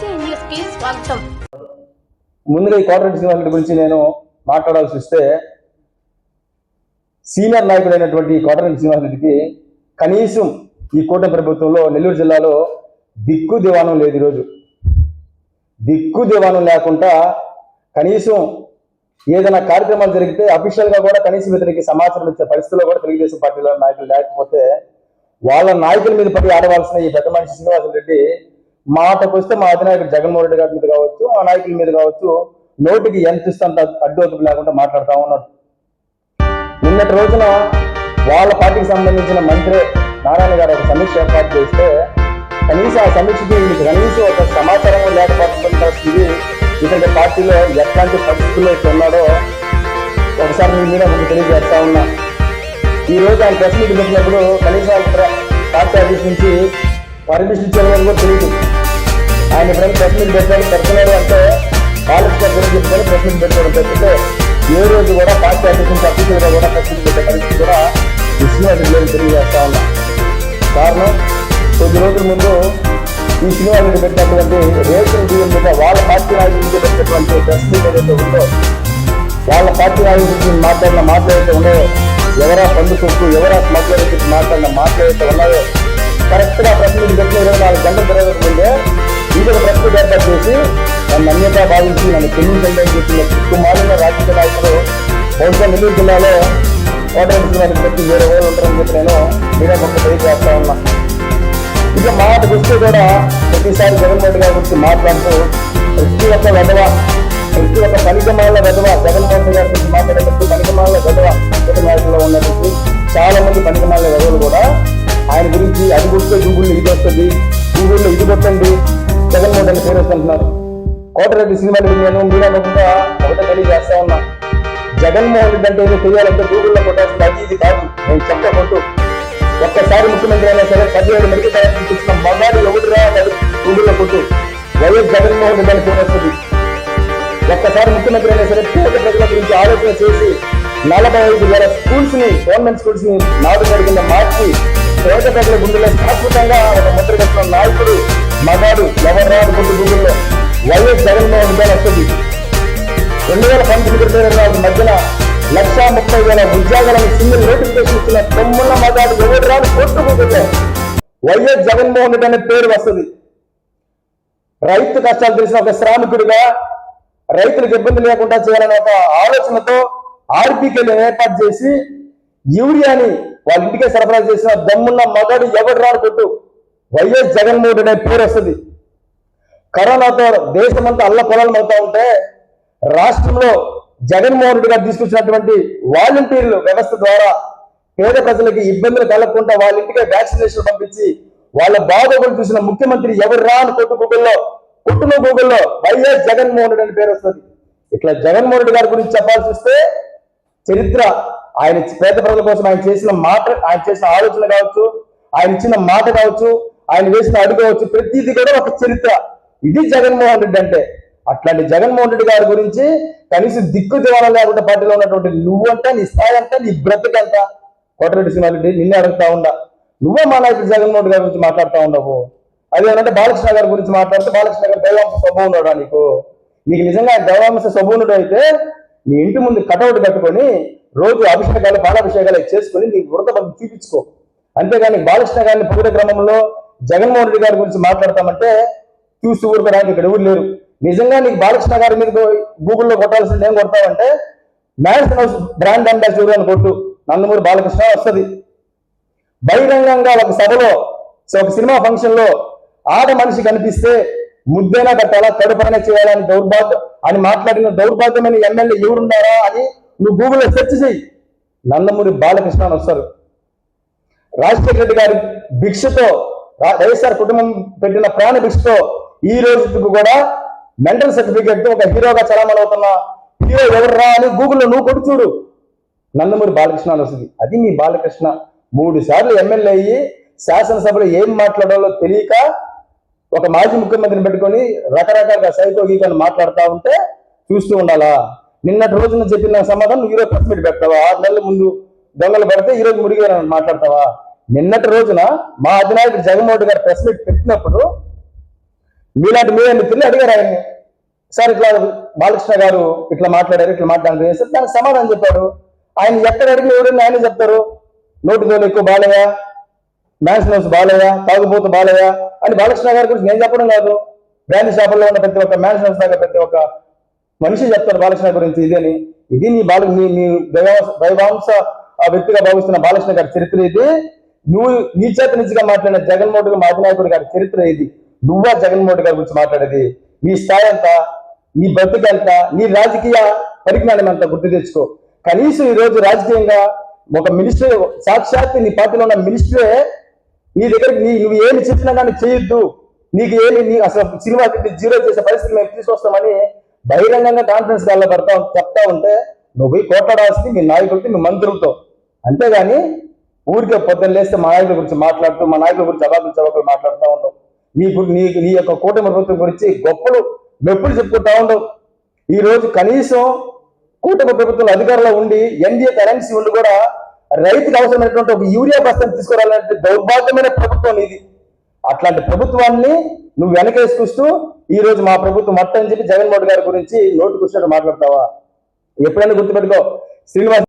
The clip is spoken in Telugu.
న్యూస్కి స్వాగతం. ముందుగా ఈ కోటరెడ్డి సినిమా గురించి నేను మాట్లాడాల్సి వస్తే సీనియర్ నాయకుడైనటువంటి కోటరెడ్డి కోఆపరేటివ్ కనీసం ఈ కూటమి ప్రభుత్వంలో నెల్లూరు జిల్లాలో దిక్కు దివాణం లేదు ఈరోజు. దిక్కు దివాణం లేకుండా కనీసం ఏదైనా కార్యక్రమాలు జరిగితే అఫీషియల్గా కూడా కనీసం ఇతనికి సమాచారం ఇచ్చే పరిస్థితిలో కూడా తెలుగుదేశం పార్టీలో నాయకులు లేకపోతే వాళ్ళ నాయకుల మీద పడి ఆడవలసిన ఈ పెద్ద మనిషి శ్రీనివాసరెడ్డి మాటకు వస్తే మా అధినాయకుడు జగన్మోహన్ రెడ్డి గారి మీద కావచ్చు మా నాయకుల మీద కావచ్చు నోటికి ఎంత ఇస్తుంట అడ్డోతులు లేకుండా మాట్లాడుతూ ఉన్నాడు నిన్నటి రోజున వాళ్ళ పార్టీకి సంబంధించిన మంత్రి నారాయణ గారు ఒక సమీక్ష ఏర్పాటు చేస్తే కనీసం ఆ సమీక్షకి మీకు కనీసం ఒక సమాచారం లేకపోతుంది లేకపోతున్న ఇతని పార్టీలో ఎట్లాంటి పరిస్థితుల్లో ఉన్నాడో ఒకసారి మీ మీద మీకు తెలియజేస్తా ఉన్నా. ఈ రోజు ఆయన ప్రెస్ మీట్ పెట్టినప్పుడు కనీసం పార్టీ ఆఫీస్ నుంచి పర్మిషన్ ఇచ్చేవారు కూడా తెలియదు. ఆయన ఎప్పుడైనా ప్రశ్నలు మీట్ పెట్టారు పెడుతున్నారు అంటే కాలేజ్ దగ్గర చెప్తారు ప్రశ్నలు పెట్టడం పెట్టితే ఏ రోజు కూడా పార్టీ అధ్యక్షులు నుంచి కూడా ప్రశ్నలు పెట్టే పరిస్థితి కూడా విశ్వనాథ్ తెలియజేస్తా ఉన్నా. కారణం కొద్ది రోజుల ముందు ఈ సినిమా పెట్టినటువంటి రేషన్ బియ్యం మీద వాళ్ళ పార్టీ నాయకుల పెట్టినటువంటి ప్రెస్ ఏదైతే ఉందో వాళ్ళ పార్టీ నాయకుల మాట్లాడిన మాట్లాడితే ఉన్నాయో ఎవరా పండుకొక్కు ఎవరా స్మగ్లర్ మాట్లాడిన మాట్లాడితే ఉన్నాయో కరెక్ట్గా ప్రశ్న పెట్టిన ఇరవై నాలుగు గంటల జరగక ముందే ఇంకొక ప్రశ్న ఏర్పాటు చేసి నన్ను అన్యత భావించి నన్ను చెల్లించండి అని చెప్పిన కుమారుల రాజకీయ నాయకులు బహుశా నెల్లూరు జిల్లాలో కోటమించిన వ్యక్తి వేరే వాళ్ళు ఉంటారని చెప్పి నేను మీడియా పక్క తెలియజేస్తా ఉన్నా. ఇక మాట వస్తే కూడా ప్రతిసారి జగన్మోహన్ గారి గురించి మాట్లాడుతూ ప్రతి ఒక్క వెధవ ప్రతి ఒక్క పనికమాల వెధవ జగన్మోహన్ గారి గురించి మాట్లాడేటప్పుడు పనికమాల వెధవ ఇతర నాయకుల్లో ఉన్నటువంటి చాలా మంది పనికమాల వెధవలు కూడా ఆయన గురించి అది కొడితే గూగుల్లో ఇది వస్తుంది గూగుల్లో ఇది కొట్టండి జగన్మోహన్ రెడ్డి పేరు వస్తుంటున్నారు కోటరెడ్డి సినిమాలు నేను మీడియా ముఖంగా ఒకటే తెలియజేస్తా ఉన్నా. జగన్మోహన్ రెడ్డి అంటే ఏదో తెలియాలంటే గూగుల్లో కొట్టాల్సిన అది ఇది కాదు. నేను చెప్పకూడదు. ఒక్కసారి ముఖ్యమంత్రి అయినా సరే పదిహేడు మెడికల్ తయారు ఇచ్చిన మగాడు ఎవరు రావాలి గూగుల్లో కొట్టు. వైఎస్ జగన్మోహన్ రెడ్డి అని పేరు వస్తుంది. ఒక్కసారి ముఖ్యమంత్రి అయినా సరే పేద ప్రజల గురించి ఆలోచన చేసి నలభై ఐదు వేల స్కూల్స్ని గవర్నమెంట్ స్కూల్స్ని నాడు కింద మార్చి పేద గుండెలో శాశ్వతంగా ఒక ముద్ర నాయకుడు మగాడు ఎవరు రాడుకుంటూ గుండెల్లో వైఎస్ జగన్మోహన్ గారు వస్తుంది. రెండు వేల పంతొమ్మిది రెండు నాలుగు మధ్యన లక్షా ముప్పై వేల ఉద్యోగాలను సింగిల్ నోటిఫికేషన్ ఇచ్చిన తొమ్మిది మగాడు ఎవరు రాడు కోర్టు వైఎస్ జగన్మోహన్ రెడ్డి అనే పేరు వస్తుంది. రైతు కష్టాలు తెలిసిన ఒక శ్రామికుడిగా రైతులకు ఇబ్బంది లేకుండా చేయాలనే ఒక ఆలోచనతో ఆర్పీకేలు ఏర్పాటు చేసి యూరియాని వాళ్ళ ఇంటికే సరఫరా చేసిన దమ్మున్న మగాడు ఎవడు రాడు కొట్టు వైఎస్ జగన్మోహన్ అనే పేరు వస్తుంది. కరోనాతో దేశమంతా అల్ల పొలాలు అవుతా ఉంటే రాష్ట్రంలో జగన్మోహన్ రెడ్డి గారు తీసుకొచ్చినటువంటి వాలంటీర్లు వ్యవస్థ ద్వారా పేద ప్రజలకి ఇబ్బందులు కలగకుండా వాళ్ళ ఇంటికే వ్యాక్సినేషన్ పంపించి వాళ్ళ బాగోగులు చూసిన ముఖ్యమంత్రి ఎవరు రా అని కొట్టు గూగుల్లో కొట్టును గూగుల్లో వైఎస్ జగన్మోహన్ రెడ్డి అని పేరు వస్తుంది. ఇట్లా జగన్మోహన్ రెడ్డి గారి గురించి చెప్పాల్సి వస్తే చరిత్ర ఆయన పేద ప్రజల కోసం ఆయన చేసిన మాట ఆయన చేసిన ఆలోచన కావచ్చు ఆయన ఇచ్చిన మాట కావచ్చు ఆయన వేసిన అడుగు కావచ్చు ప్రతిదీ కూడా ఒక చరిత్ర. ఇది జగన్మోహన్ రెడ్డి అంటే. అట్లాంటి జగన్మోహన్ రెడ్డి గారి గురించి కనీసం దిక్కు దివాణం లేకుండా పార్టీలో ఉన్నటువంటి నువ్వంట నీ స్థాయి అంట నీ బ్రతికంత. కోటరెడ్డి సింహారెడ్డి నిన్నే అడుగుతా ఉండా నువ్వే మా నాయకుడు జగన్మోహన్ రెడ్డి గారి గురించి మాట్లాడుతూ ఉండవు అదేమంటే బాలకృష్ణ గారి గురించి మాట్లాడితే బాలకృష్ణ గారు దైవాంశ స్వభావం ఉన్నాడా నీకు? నీకు నిజంగా దైవాంశ స్వభావునుడు అయితే నీ ఇంటి ముందు కటౌట్ కట్టుకొని రోజు అభిషేకాలు బాలాభిషేకాలు చేసుకొని నీ వృత పని చూపించుకో అంతేగాని బాలకృష్ణ గారిని పొగిడే క్రమంలో జగన్మోహన్ రెడ్డి గారి గురించి మాట్లాడతామంటే చూసి ఊరుకోవడానికి ఇక్కడ ఎవరు లేరు. నిజంగా నీకు బాలకృష్ణ గారి మీద గూగుల్లో కొట్టాల్సింది ఏం కొడతావంటే మ్యాన్షన్ హౌస్ బ్రాండ్ అంబాసిడర్ అని కొట్టు. నందమూరి బాలకృష్ణ వస్తుంది. బహిరంగంగా ఒక సభలో సో ఒక సినిమా ఫంక్షన్లో ఆడ మనిషి కనిపిస్తే ముద్దైనా కట్టాలా? కడుపైనా చేయాలని దౌర్భాగ్యం అని మాట్లాడిన దౌర్భాగ్యమైన ఎమ్మెల్యే ఎవరున్నారా అని నువ్వు గూగుల్లో సెర్చ్ చేయి నందమూరి బాలకృష్ణ అని వస్తారు. రాజశేఖర రెడ్డి గారి భిక్షతో వైఎస్ఆర్ కుటుంబం పెట్టిన ప్రాణ భిక్షతో ఈ రోజుకు కూడా మెంటల్ సర్టిఫికేట్తో ఒక హీరోగా చలామణి అవుతున్న హీరో ఎవర్రా అని గూగుల్లో నువ్వు కొట్టి చూడు. నందమూరి బాలకృష్ణ అని వస్తుంది. అది మీ బాలకృష్ణ. మూడు సార్లు ఎమ్మెల్యే అయ్యి శాసనసభలో ఏం మాట్లాడాలో తెలియక ఒక మాజీ ముఖ్యమంత్రిని పెట్టుకొని రకరకాలుగా సైకో గీకని మాట్లాడుతూ ఉంటే చూస్తూ ఉండాలా? నిన్నటి రోజున చెప్పిన సమాధానం ఈరోజు ప్రెస్ మీట్ పెడతావా? ఆరు నెలల ముందు దొంగలు పడితే ఈ రోజు మాట్లాడతావా? నిన్నటి రోజున మా అధినాయకుడు జగన్మోహన్ రెడ్డి గారు ప్రెస్ మీట్ పెట్టినప్పుడు మీలాంటి మీడియా మిత్రులు అడిగారు ఆయన్ని. సార్ ఇట్లా బాలకృష్ణ గారు ఇట్లా మాట్లాడారు ఇట్లా మాట్లాడారు సార్ దానికి సమాధానం చెప్పాడు. ఆయన ఎక్కడ అడిగిన ఎవరైనా ఆయన చెప్తారు. నోటితో ఎక్కువ బాలయ్య మ్యాన్స్ నోస్ బాలయ్య తాగుబోతు బాలయ్య అని బాలకృష్ణ గారి గురించి నేను చెప్పడం కాదు. బ్రాండ్ షాపుల్లో ఉన్న ప్రతి ఒక్క మ్యాన్స్ నోస్ దాకా ప్రతి ఒక్క మనిషి చెప్తారు బాలకృష్ణ గురించి ఇదని ఇది నీ బాల నీ నీ దైవాంశ వ్యక్తిగా భావిస్తున్న బాలకృష్ణ గారి చరిత్ర ఇది. నువ్వు నీ చేత నిజంగా మాట్లాడిన జగన్మోహన్ రెడ్డి మాజీ గారి చరిత్ర ఇది. నువ్వా జగన్మోహన్ గారి గురించి మాట్లాడేది. నీ స్థాయి ఎంత నీ బ్రతుకు నీ రాజకీయ పరిజ్ఞానం ఎంత గుర్తు తెచ్చుకో. కనీసం ఈ రోజు రాజకీయంగా ఒక మినిస్టర్ సాక్షాత్ నీ పార్టీలో ఉన్న మినిస్టరే నీ దగ్గరికి నీ నువ్వు ఏమి చెప్పినా కానీ చేయొద్దు. నీకు ఏమి నీ అసలు సినిమా జీరో చేసే పరిస్థితి మేము తీసుకొస్తామని బహిరంగంగా కాన్ఫరెన్స్ కాల్లో పెడతా చెప్తా ఉంటే నువ్వు పోయి కోట్లాడాల్సింది మీ నాయకులతో మీ మంత్రులతో. అంతేగాని ఊరికే పొద్దున్న లేస్తే మా నాయకుల గురించి మాట్లాడుతూ మా నాయకుల గురించి అబాబులు చవకలు మాట్లాడుతూ ఉంటాం నీ నీ నీ యొక్క కూటమి ప్రభుత్వం గురించి గొప్పలు మెప్పులు చెప్పుకుంటా ఉండవు. ఈ రోజు కనీసం కూటమి ప్రభుత్వం అధికారంలో ఉండి ఎన్డీఏ కరెన్సీ ఉండి కూడా రైతుకు అవసరమైనటువంటి ఒక యూరియా బస్తాను తీసుకురావాలంటే దౌర్భాగ్యమైన ప్రభుత్వం ఇది. అట్లాంటి ప్రభుత్వాన్ని నువ్వు వెనకేసి చూస్తూ ఈ రోజు మా ప్రభుత్వం మొత్తం అని చెప్పి జగన్మోహన్ గారి గురించి నోటు వచ్చినట్టు మాట్లాడతావా? ఎప్పుడైనా గుర్తుపెట్టుకో. శ్రీనివాస్